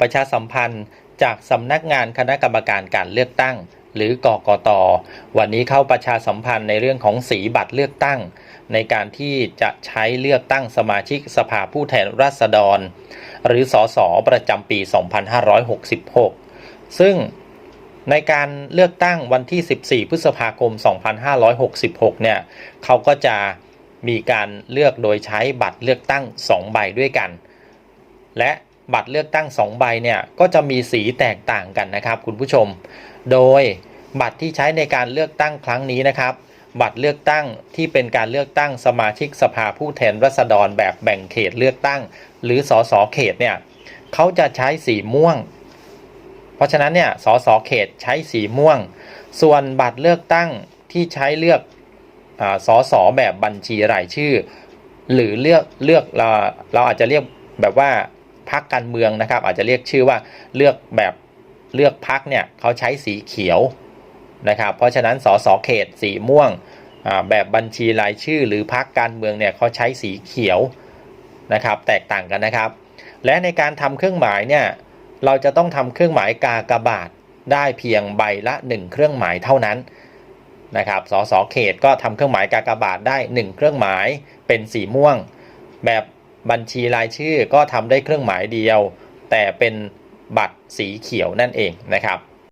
ประชาสัมพันธ์จากสำนักงานคณะกรรมการการเลือกตั้ง หรือกกต วันนี้เข้าประชาสัมพันธ์ในเรื่องของสีบัตรเลือกตั้ง ในการที่จะใช้เลือกตั้งสมาชิกสภาผู้แทนราษฎร หรือสสประจำปี 2566 ซึ่งในการเลือกตั้งวันที่ 14 พฤษภาคม 2566 เนี่ยเขาก็จะมีการเลือกโดยใช้บัตรเลือกตั้ง 2 ใบด้วยกัน และ บัตรเลือกตั้ง 2 ใบเนี่ยก็จะมีสีแตกต่างกันนะครับ คุณผู้ชม โดยบัตรที่ใช้ในการเลือกตั้งครั้งนี้นะครับ บัตรเลือกตั้งที่เป็นการเลือกตั้งสมาชิกสภาผู้แทนราษฎรแบบแบ่งเขตเลือกตั้ง หรือสสเขตเนี่ยเขาจะใช้สีม่วง เพราะฉะนั้นเนี่ยสสเขตใช้สีม่วง ส่วนบัตรเลือกตั้งที่ใช้เลือกอาสสแบบบัญชีรายชื่อ หรือเลือกเลือกเราเราอาจจะเรียกแบบว่า พักการเมืองนะครับ อาจจะเรียกชื่อว่าเลือกแบบเลือกพักเนี่ยเขาใช้สีเขียวนะครับ เพราะฉะนั้นสสเขตสีม่วงแบบบัญชีรายชื่อหรือพักการเมืองเนี่ยเขาใช้สีเขียวนะครับ แตกต่างกันนะครับ และในการทำเครื่องหมายเนี่ยเราจะต้องทำเครื่องหมายกากบาทได้เพียงใบละ 1 เครื่องหมายเท่านั้นนะครับ สสเขตก็ทำเครื่องหมายกากบาทได้ 1 เครื่องหมายเป็นสีม่วง แบบ บัญชีรายชื่อก็ทำได้เครื่องหมายเดียว แต่เป็นบัตรสีเขียวนั่นเองนะครับ